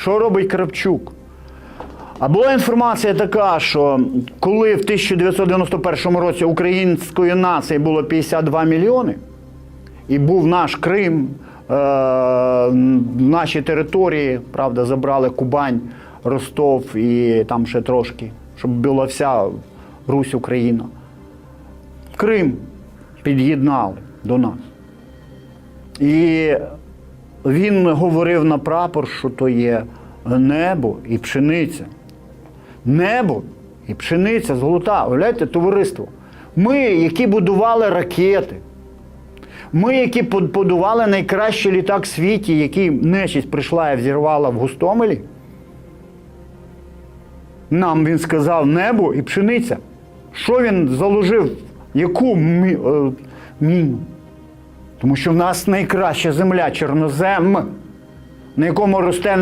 Що робить Кравчук? А була інформація така, що коли в 1991 році української нації було 52 мільйони, і був наш Крим, е, наші території, правда, забрали Кубань, Ростов і там ще трошки, щоб була вся Русь Україна. Крим під'єднали до нас. І він говорив на прапор, що то є небо і пшениця. Небо і пшениця золота. Уявляєте, товариство. Ми, які будували ракети, ми, які будували найкращий літак в світі, який нечість прийшла і взірвала в Гостомелі. Нам він сказав небо і пшениця. Що він заложив? Яку е, міну? Тому що в нас найкраща земля чорнозем, на якому росте